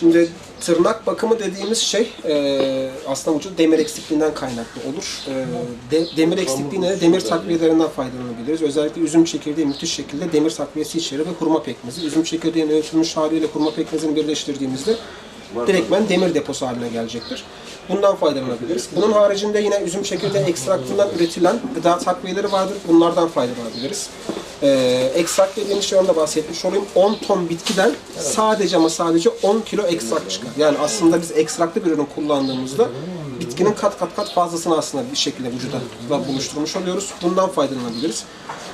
Şimdi tırnak bakımı dediğimiz şey e, aslında vücut demir eksikliğinden kaynaklı olur. E, de- demir eksikliğine de demir takviyelerinden faydalanabiliriz. Özellikle üzüm çekirdeği müthiş şekilde demir takviyesi içerir ve hurma pekmezi. Üzüm çekirdeğinin öğütülmüş haliyle hurma pekmezini birleştirdiğimizde direktmen demir deposu haline gelecektir. Bundan faydalanabiliriz. Bunun haricinde yine üzüm çekirdeği ekstraktından üretilen gıda takviyeleri vardır. Bunlardan faydalanabiliriz. Ee, ekstrakt dediğimiz şey onu da bahsetmiş olayım. 10 ton bitkiden sadece ama sadece 10 kilo ekstrakt çıkar. Yani aslında biz ekstraklı bir ürün kullandığımızda bitkinin kat kat kat fazlasını aslında bir şekilde vücuda buluşturmuş oluyoruz. Bundan faydalanabiliriz.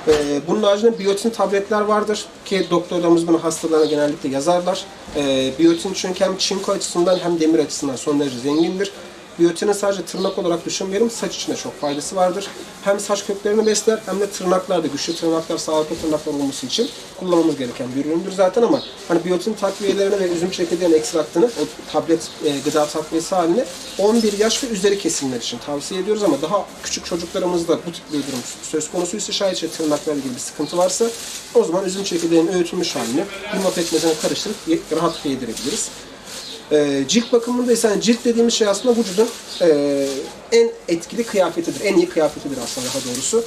Ee, bunun haricinde biyotin tabletler vardır ki doktorlarımız bunu hastalarına genellikle yazarlar. Ee, biyotin çünkü hem çinko açısından hem demir açısından son derece zengindir. Biyotinin sadece tırnak olarak düşünmeyelim, saç için de çok faydası vardır. Hem saç köklerini besler hem de tırnaklarda, güçlü tırnaklar, sağlıklı tırnaklar olması için kullanmamız gereken bir üründür zaten ama hani biyotin takviyelerini ve üzüm çekirdeğinin ekstraktını, o tablet e, gıda takviyesi haline 11 yaş ve üzeri kesimler için tavsiye ediyoruz ama daha küçük çocuklarımızda bu tip bir durum söz konusuysa şayet işte tırnaklarla ilgili bir sıkıntı varsa o zaman üzüm çekirdeğinin öğütülmüş halini yumurta pekmezine karıştırıp rahatlıkla yedirebiliriz. Ee, cilt bakımında ise yani cilt dediğimiz şey aslında vücudun e, en etkili kıyafetidir. En iyi kıyafetidir aslında daha doğrusu.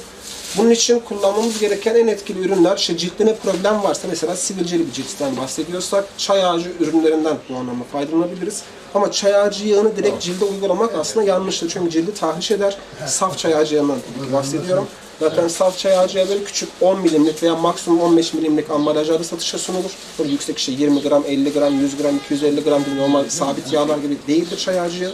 Bunun için kullanmamız gereken en etkili ürünler, işte ciltte ne problem varsa mesela sivilceli bir ciltten bahsediyorsak çay ağacı ürünlerinden bu anlamda faydalanabiliriz. Ama çay ağacı yağını direkt cilde uygulamak aslında yanlıştır. Çünkü cildi tahriş eder. Saf çay ağacı yağından bahsediyorum. Zaten saf çay ağacı yağları küçük 10 milimlik veya maksimum 15 milimlik ambalajlarda satışa sunulur. Böyle yüksek işte 20 gram, 50 gram, 100 gram, 250 gram gibi normal sabit yağlar gibi değildir çay ağacı yağı.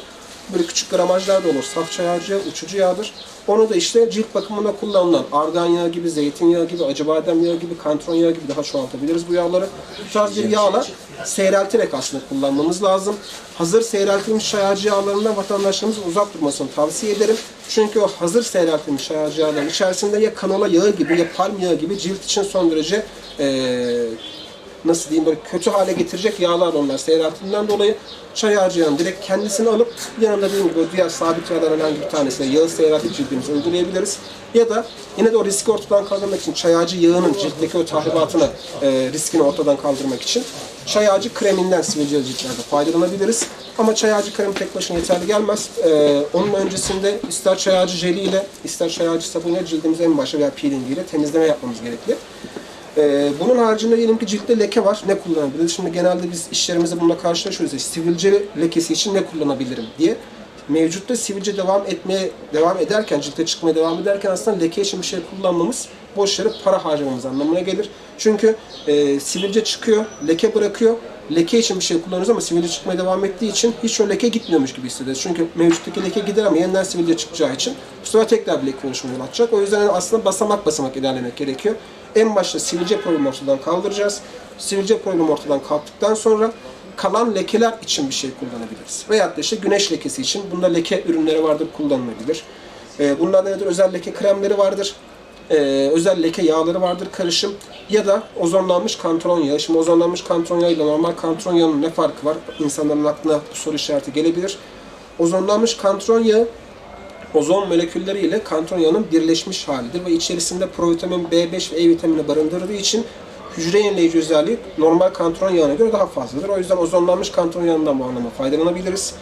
Böyle küçük gramajlar da olur. Saf çay yağı, uçucu yağdır. Onu da işte cilt bakımında kullanılan argan yağı gibi, zeytinyağı gibi, acıbadem yağı gibi, kantron yağı gibi daha çoğaltabiliriz bu yağları. Bu tarz bir yağlar seyrelterek aslında kullanmamız lazım. Hazır seyreltilmiş çay ağacı yağlarından vatandaşlarımızın uzak durmasını tavsiye ederim. Çünkü o hazır seyreltilmiş çay ağacı yağların içerisinde ya kanola yağı gibi ya palm yağı gibi cilt için son derece eee nasıl diyeyim böyle kötü hale getirecek yağlar onlar seyreltildiğinden dolayı çay ağacı yağını direkt kendisini alıp yanında dediğim gibi diğer sabit yağların herhangi bir tanesine yağı seyreltip cildimize uygulayabiliriz. Ya da yine de o riski ortadan kaldırmak için çay ağacı yağının ciltteki o tahribatını, e, riskini ortadan kaldırmak için çay ağacı kreminden sivilceli ciltlerde faydalanabiliriz. Ama çay ağacı kremi tek başına yeterli gelmez. E, onun öncesinde ister çay ağacı jeliyle, ister çay ağacı sabunuyla cildimize en başta veya peelingiyle temizleme yapmamız gerekli. Ee, bunun haricinde diyelim ki ciltte leke var. Ne kullanabiliriz? Şimdi genelde biz işlerimizde bununla karşılaşıyoruz. İşte sivilce lekesi için ne kullanabilirim diye. Mevcutta sivilce devam etmeye devam ederken, ciltte çıkmaya devam ederken aslında leke için bir şey kullanmamız boş yere para harcamamız anlamına gelir. Çünkü e, sivilce çıkıyor, leke bırakıyor. Leke için bir şey kullanıyoruz ama sivilce çıkmaya devam ettiği için hiç o leke gitmiyormuş gibi hissederiz. Çünkü mevcuttaki leke gider ama yeniden sivilce çıkacağı için bu sefer tekrar bir leke oluşumu yol açacak. O yüzden aslında basamak basamak ilerlemek gerekiyor. En başta sivilce problemi ortadan kaldıracağız. Sivilce problemi ortadan kalktıktan sonra kalan lekeler için bir şey kullanabiliriz. Veyahut da işte güneş lekesi için bunda leke ürünleri vardır kullanılabilir. Ee, bunlardan nedir? Özel leke kremleri vardır. Ee, özel leke yağları vardır karışım. Ya da ozonlanmış kantron yağı. Şimdi ozonlanmış kantron yağı ile normal kantron yağının ne farkı var? İnsanların aklına bu soru işareti gelebilir. Ozonlanmış kantron yağı ozon molekülleri ile kantron yağının birleşmiş halidir ve içerisinde provitamin B5 ve E vitamini barındırdığı için hücre yenileyici özelliği normal kantron yağına göre daha fazladır. O yüzden ozonlanmış kantron yağından bu anlamda faydalanabiliriz.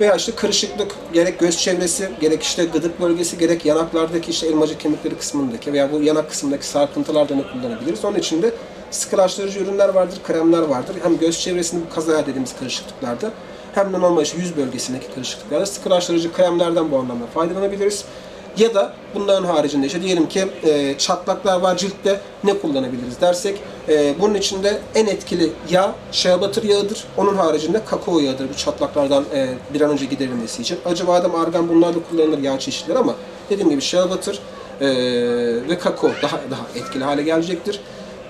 Veya işte kırışıklık gerek göz çevresi, gerek işte gıdık bölgesi, gerek yanaklardaki işte elmacık kemikleri kısmındaki veya bu yanak kısmındaki sarkıntılarda ne kullanabiliriz? Onun için de sıkılaştırıcı ürünler vardır, kremler vardır. Hem göz çevresinde bu kazaya dediğimiz kırışıklıklarda hem normal işte yüz bölgesindeki kırışıklıklarda sıkılaştırıcı kremlerden bu anlamda faydalanabiliriz. Ya da bunların haricinde işte diyelim ki e, çatlaklar var ciltte ne kullanabiliriz dersek e, bunun içinde en etkili yağ shea butter yağıdır. Onun haricinde kakao yağıdır bu çatlaklardan e, bir an önce giderilmesi için. Acı badem, argan bunlar da kullanılır yağ çeşitleri ama dediğim gibi shea butter e, ve kakao daha daha etkili hale gelecektir.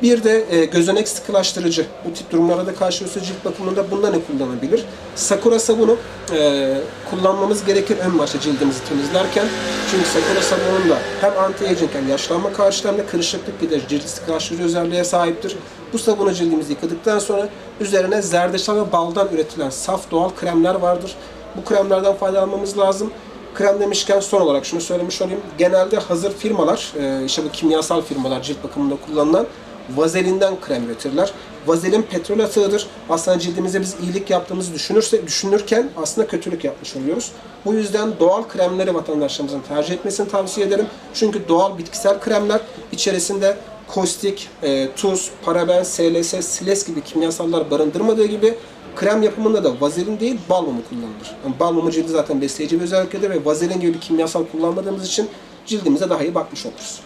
Bir de e, gözenek sıkılaştırıcı. Bu tip durumlara da karşılaşıyorsa cilt bakımında bunda ne kullanabilir? Sakura sabunu e, kullanmamız gerekir en başta cildimizi temizlerken. Çünkü sakura sabununda hem anti-aging hem yaşlanma karşıtı hem de kırışıklık gider. Cildi sıkılaştırıcı özelliğe sahiptir. Bu sabunu cildimizi yıkadıktan sonra üzerine zerdeçal ve baldan üretilen saf doğal kremler vardır. Bu kremlerden faydalanmamız lazım. Krem demişken son olarak şunu söylemiş olayım. Genelde hazır firmalar, e, işte bu kimyasal firmalar cilt bakımında kullanılan vazelinden krem üretirler. Vazelin petrol atığıdır. Aslında cildimize biz iyilik yaptığımızı düşünürse, düşünürken aslında kötülük yapmış oluyoruz. Bu yüzden doğal kremleri vatandaşlarımızın tercih etmesini tavsiye ederim. Çünkü doğal bitkisel kremler içerisinde kostik, e, tuz, paraben, SLS, siles gibi kimyasallar barındırmadığı gibi krem yapımında da vazelin değil bal mumu kullanılır. Yani bal mumu cildi zaten besleyici bir özelliktedir ve vazelin gibi bir kimyasal kullanmadığımız için cildimize daha iyi bakmış oluruz.